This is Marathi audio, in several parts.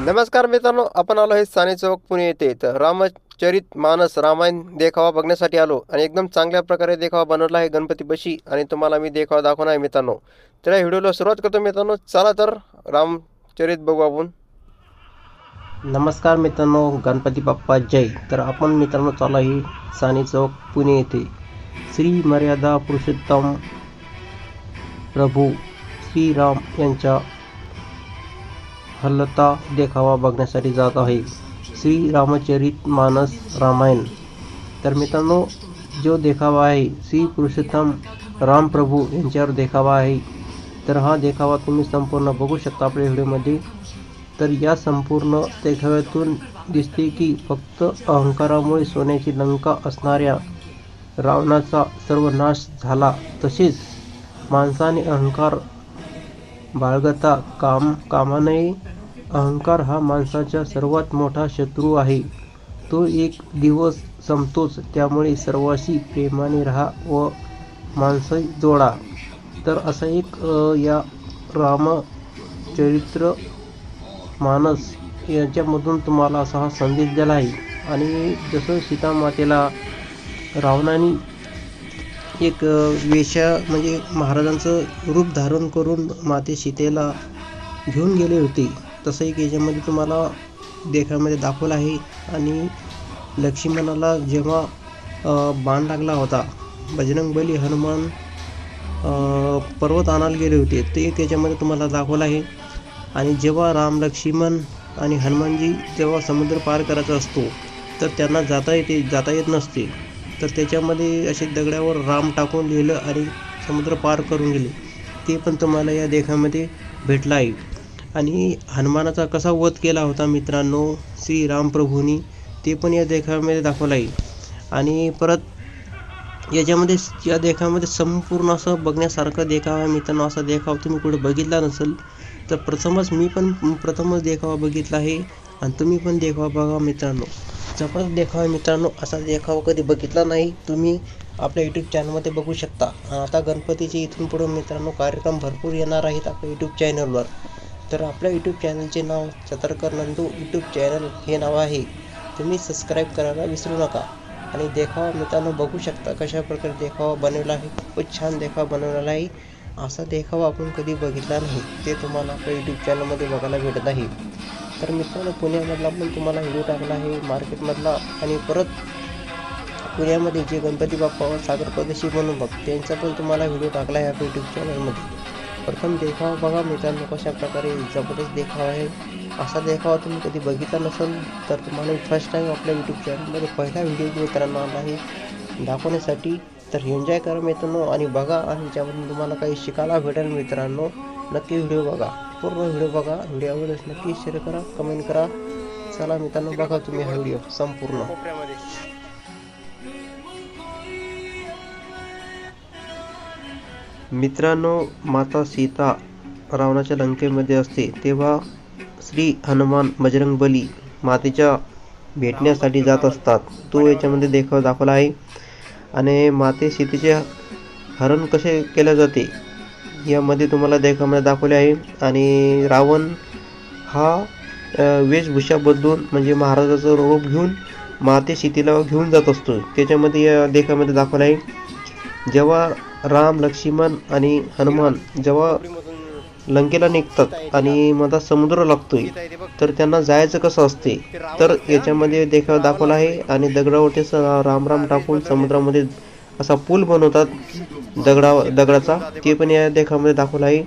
नमस्कार मित्रांनो आपण आलो हे साने चौक पुणे येथे. तर रामचरित मानस रामायण देखावा बघण्यासाठी आलो आणि एकदम चांगल्या प्रकारे देखावा बनवला आहे गणपती बशी आणि तुम्हाला मी देखावा दाखवणार आहे मित्रांनो. तर या व्हिडिओला सुरुवात करतो मित्रांनो. चला तर रामचरित बघू आपण. नमस्कार मित्रांनो गणपती बाप्पा जय. तर आपण मित्रांनो चालू आहे साने चौक पुणे येथे. श्री मर्यादा पुरुषोत्तम प्रभू श्रीराम यांच्या हल्लता देखावा बघण्यासाठी जात आहे. श्री रामचरित मानस रामायण. तर मित्रांनो जो देखावा आहे श्री पुरुषोत्तम रामप्रभू यांच्यावर देखावा आहे. तर हा देखावा तुम्ही संपूर्ण बघू शकता आपल्या व्हिडिओमध्ये. तर या संपूर्ण देखाव्यातून दिसते की फक्त अहंकारामुळे सोन्याची लंका असणाऱ्या रावणाचा सर्व नाश झाला. तसेच माणसाने अहंकार बाळगता काम कामा नये अहंकार हा माणसाचा सर्वात मोठा शत्रू आहे. तो एक दिवस संपतोच त्यामुळे सर्वाशी प्रेमाने राहा व माणसं जोडा. तर असा एक या या रामचरित्र मानस यांच्यामधून तुम्हाला असा हा संदेश दिला आहे. आणि जसं सीतामातेला रावणाने एक अ, वेश्या म्हणजे महाराजांचं रूप धारण करून माते सीतेला घेऊन गेले होते. तसं एक याच्यामध्ये तुम्हाला देखामध्ये दाखवलं आहे. आणि लक्ष्मणाला जेव्हा बाण लागला होता बजरंगबली हनुमान पर्वत आणायला गेले होते ते एक याच्यामध्ये तुम्हाला दाखवलं आहे. आणि जेव्हा राम लक्ष्मण आणि हनुमानजी जेव्हा समुद्र पार करायचा असतो तर त्यांना जाता येते जाता येत नसते. तर त्याच्यामध्ये असे दगडावर राम टाकून लिहिलं आणि समुद्र पार करून गेले. ते पण तुम्हाला या देखामध्ये भेटलं आहे. आणि हनुमानाचा कसा वध केला होता मित्रांनो श्री रामप्रभूंनी ते पण या देखामध्ये दाखवलं आहे. आणि परत याच्यामध्ये या देखामध्ये संपूर्ण असं बघण्यासारखं देखावा आहे मित्रांनो. असा देखावा तुम्ही कुठे बघितला नसेल तर प्रथमच मी पण प्रथमच देखावा बघितला आहे. आणि तुम्ही पण देखावा बघा मित्रांनो. जबरदस्त देखावा आहे मित्रांनो. असा देखावा कधी बघितला नाही तुम्ही आपल्या यूट्यूब चॅनलमध्ये बघू शकता. आता गणपतीचे इथून पुढे मित्रांनो कार्यक्रम भरपूर येणार आहेत आपल्या यूट्यूब चॅनलवर तर आपल्या यूट्यूब चॅनलचे नाव चतरकर नंदू यूट्यूब चॅनल हे नाव आहे. तुम्ही सबस्क्राईब करायला विसरू नका. आणि देखावा मित्रांनो बघू शकता कशा प्रकारे देखावा बनवला आहे. खूपच छान देखावा बनवलेला आहे. असा देखावा आपण कधी बघितला नाही ते तुम्हाला आपल्या यूट्यूब चॅनलमध्ये बघायला भेटत आहे. तर मित्रांनो पुण्यामधला पण तुम्हाला व्हिडिओ टाकला आहे मार्केटमधला. आणि परत पुण्यामध्ये जे गणपती बाप्पा सागर प्रदेशी म्हणून बघ त्यांचा पण तुम्हाला व्हिडिओ टाकला आहे आपल्या यूट्यूब चॅनलमध्ये प्रथम देखावा बघा मित्रांनो कशा प्रकारे जबरदस्त देखावा आहे. असा देखावा तुम्ही कधी बघितला नसेल तर तुम्हाला फर्स्ट टाईम आपल्या यूट्यूब चॅनलमध्ये पहिला व्हिडिओ मित्रांनो आला आहे दाखवण्यासाठी. तर एन्जॉय करा मित्रांनो आणि बघा आणि ज्यामधून तुम्हाला काही शिकायला भेटेल मित्रांनो. नक्की व्हिडिओ बघा. पूर्ण व्हिडिओ बघा. व्हिडिओ आवडल्यास नक्की शेअर करा कमेंट करा. चला मित्रांनो बघा तुम्ही हा व्हिडिओ संपूर्ण. मित्रांनो माता सीता रावणाच्या लंकेमध्ये असते तेव्हा श्री हनुमान बजरंगबली मातेच्या भेटण्यासाठी जात असतात. तो याच्यामध्ये देखाव दाखवला आहे. आणि माते सीतेचे हरण कसे केले जाते? यामध्ये तुम्हाला देखामध्ये दाखवले आहे. आणि रावण हा वेशभूषा बदलून म्हणजे महाराजाचं रूप घेऊन माते सीतेला घेऊन जात असतो. त्याच्यामध्ये या देखामध्ये दाखवलं आहे. जेव्हा राम लक्ष्मण आणि हनुमान जेव्हा लंकेला निघतात आणि मधात समुद्र लागतोय तर त्यांना जायचं कसं असते? तर याच्यामध्ये देखावा दाखवला आहे. आणि दगडावरती असं राम राम टाकून समुद्रामध्ये असा पूल बनवतात दगडा दगडाचा. ते पण या देखामध्ये दाखवलं आहे.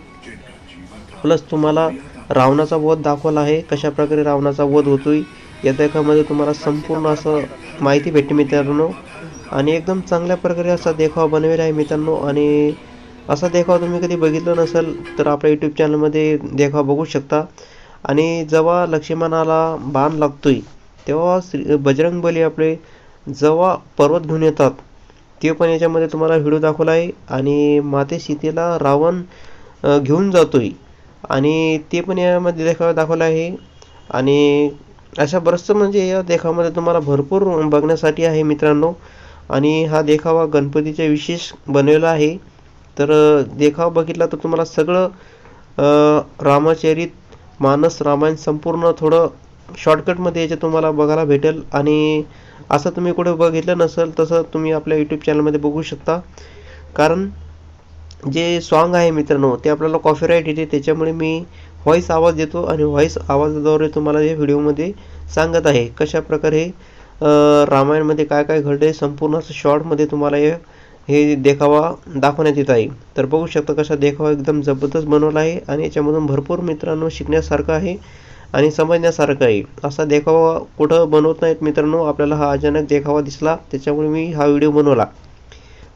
प्लस तुम्हाला रावणाचा वध दाखवला आहे. कशा प्रकारे रावणाचा वध होतोय या देखामध्ये तुम्हाला संपूर्ण असं माहिती भेटते मित्रांनो. आणि एकदम चांगल्या प्रकारे असा देखावा बनवेला आहे मित्रांनो. आणि असा देखावा तुम्ही कधी बघितला नसेल तर आपल्या यूट्यूब चॅनलमध्ये देखावा बघू शकता. आणि जेव्हा लक्ष्मणाला बाण लागतोय तेव्हा श्री बजरंगबली आपले जेव्हा पर्वत घेऊन येतात ते पण याच्यामध्ये तुम्हाला व्हिडिओ दाखवला आहे आणि माते सीतेला रावण घेऊन जातो आहे आणि ते पण यामध्ये देखावा दाखवला आहे. आणि अशा बरंचसं म्हणजे या देखावामध्ये तुम्हाला भरपूर बघण्यासाठी आहे मित्रांनो. आणि हा देखावा गणपतीच्या विशेष बनवलेला आहे. तर देखावा बघितला तर तुम्हाला सगळं रामचरित मानस रामायण संपूर्ण थोडं शॉर्टकटमध्ये याच्या तुम्हाला बघायला भेटेल आणि असं तुम्ही कुठे बघितलं नसेल तसं तुम्ही आपल्या यूट्यूब चॅनलमध्ये बघू शकता. कारण जे सॉन्ग आहे मित्रांनो ते आपल्याला कॉफीराईट येते त्याच्यामुळे मी व्हॉईस आवाज देतो आणि व्हॉईस आवाजाद्वारे तुम्हाला हे व्हिडिओमध्ये सांगत आहे. कशा प्रकारे रामायणमध्ये काय काय घडले संपूर्ण असं शॉर्टमध्ये तुम्हाला हे हे देखावा दाखवण्यात येत आहे. तर बघू शकता कसा देखावा एकदम जबरदस्त बनवला आहे आणि याच्यामधून भरपूर मित्रांनो शिकण्यासारखं आहे. आणि समजण्यासारखं आहे असा देखावा कुठं बनवत नाहीत मित्रांनो आपल्याला हा अचानक देखावा दिसला त्याच्यामुळे मी हा व्हिडिओ बनवला.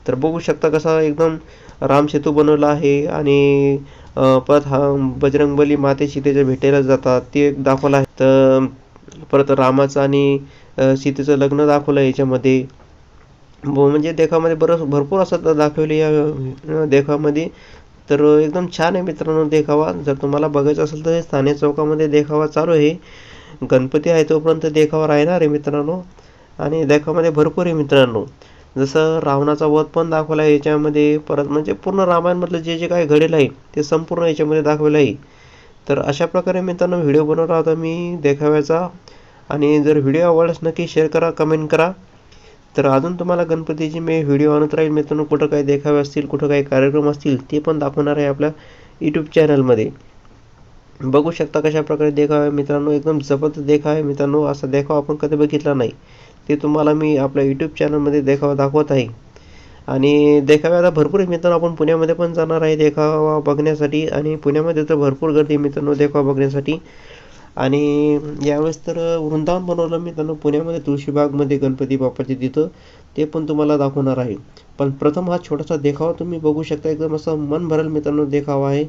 तर बघू शकता कसा एकदम राम सेतू बनवला आहे आणि परत हा बजरंगबली माते सीतेच्या भेटायला जातात ते दाखवलं आहे. तर परत रामाचं आणि सीतेचं लग्न दाखवलं आहे याच्यामध्ये. म्हणजे देखामध्ये बरं भरपूर असं दाखवले या देखामध्ये तर एकदम छान आहे मित्रांनो देखावा. जर तुम्हाला बघायचं असेल तर स्थानिक चौकामध्ये देखावा चालू आहे. गणपती आहे तोपर्यंत देखावा राहणार आहे मित्रांनो. आणि देखामध्ये भरपूर आहे मित्रांनो. जसं रावणाचा वध पण दाखवला आहे याच्यामध्ये. परत म्हणजे पूर्ण रामायणमधलं जे जे काही घडेल आहे ते संपूर्ण याच्यामध्ये दाखवलं आहे. तर अशा प्रकारे मित्रांनो व्हिडिओ बनवला होता मी देखाव्याचा. आणि जर व्हिडिओ आवडल्यास नक्की शेअर करा कमेंट करा. तर अजून तुम्हाला गणपतीची मी व्हिडिओ आणत राहील. मित्रांनो कुठं काही देखावे असतील कुठं काही कार्यक्रम असतील ते पण दाखवणार आहे आपल्या यूट्यूब चॅनलमध्ये बघू शकता कशा प्रकारे देखावा. मित्रांनो एकदम जबरदस्त देखावा. आहे मित्रांनो असा देखावा आपण कधी बघितला नाही. ते तुम्हाला मी आपल्या यूट्यूब चॅनलमध्ये देखावा दाखवत आहे. आणि देखावे आता भरपूर मित्रांनो. आपण पुण्यामध्ये पण जाणार आहे देखावा बघण्यासाठी. आणि पुण्यामध्ये तर भरपूर गर्दी मित्रांनो देखावा बघण्यासाठी. आणि यावेळेस तर वृंदावन बनवलं मी त्यांना पुण्यामध्ये तुळशीबागमध्ये गणपती बाप्पाचे तिथं ते पण तुम्हाला दाखवणार आहे. पण प्रथम हा छोटासा देखावा तुम्ही बघू शकता एकदम असं मन भरेल मित्रांनो देखावा आहे.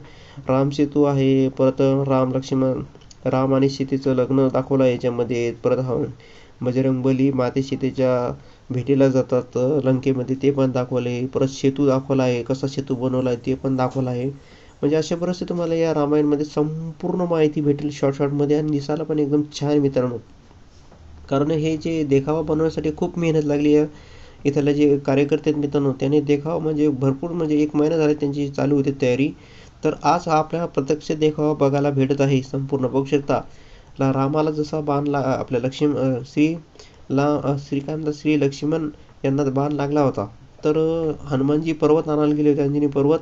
राम सेतू आहे परत राम लक्ष्मण राम आणि सीतेचं लग्न दाखवलं आहे याच्यामध्ये परत हा बजरंग बली माते सीतेच्या भेटीला जातात लंकेमध्ये ते पण दाखवले परत सेतू दाखवला आहे कसा सेतू बनवला आहे ते पण दाखवला आहे. म्हणजे अशा परिस्थिती तुम्हाला या रामायणमध्ये संपूर्ण माहिती भेटेल शॉर्ट शॉर्टमध्ये आणि दिसायला पण एकदम छान मित्रांनो. कारण हे जे देखावा बनवण्यासाठी खूप मेहनत लागली आहे. इथल्या जे कार्यकर्ते आहेत मित्रांनो त्यांनी देखावा म्हणजे भरपूर म्हणजे एक महिना झाला त्यांची चालू होती तयारी. तर आज आपल्या प्रत्यक्ष देखावा बघायला भेटत आहे संपूर्ण. बघू शकता ला रामाला जसा बाण ला आपल्या लक्ष्मी श्री ला श्री श्री लक्ष्मण यांना बाण लागला होता. तर हनुमानजी पर्वत आणायला गेले होते अंजनी पर्वत.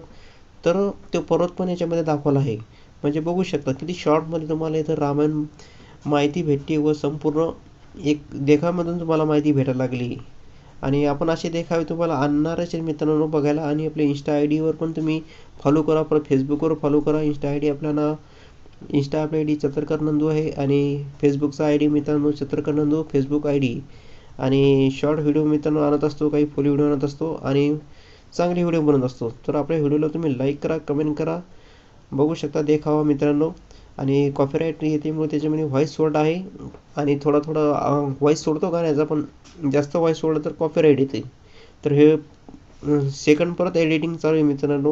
तर तो पर्वत पण याच्यामध्ये दाखवला आहे. म्हणजे बघू शकता किती शॉर्टमध्ये तुम्हाला इथं रामायण माहिती भेटते व संपूर्ण एक देखामधून तुम्हाला माहिती भेटायला लागली. आणि आपण असे देखावे तुम्हाला आणणारच मित्रांनो बघायला आणि आपल्या इन्स्टा आय डीवर पण तुम्ही फॉलो करा परत फेसबुकवर फॉलो करा. इन्स्टा आय डी आपल्याला इन्स्टा आपल्या आय डी चत्रकर नंदू आहे आणि फेसबुकचा आय डी मित्रांनो Chatrakar Nandu Facebook I D आणि शॉर्ट व्हिडिओ मित्रांनो आणत असतो काही फुल व्हिडिओ आणत असतो. आणि चांगले व्हिडिओ बनत असतो. तर आपल्या व्हिडिओला तुम्ही लाईक करा कमेंट करा. बघू शकता देखावा मित्रांनो. आणि कॉपीराईट येतेमुळे त्याच्यामध्ये व्हॉईस सोड आहे. आणि थोडा थोडा व्हॉईस सोडतो गाण्याचा पण जास्त व्हॉईस सोडलं तर कॉपीराईट येते. तर हे सेकंड परत एडिटिंग चालू आहे मित्रांनो.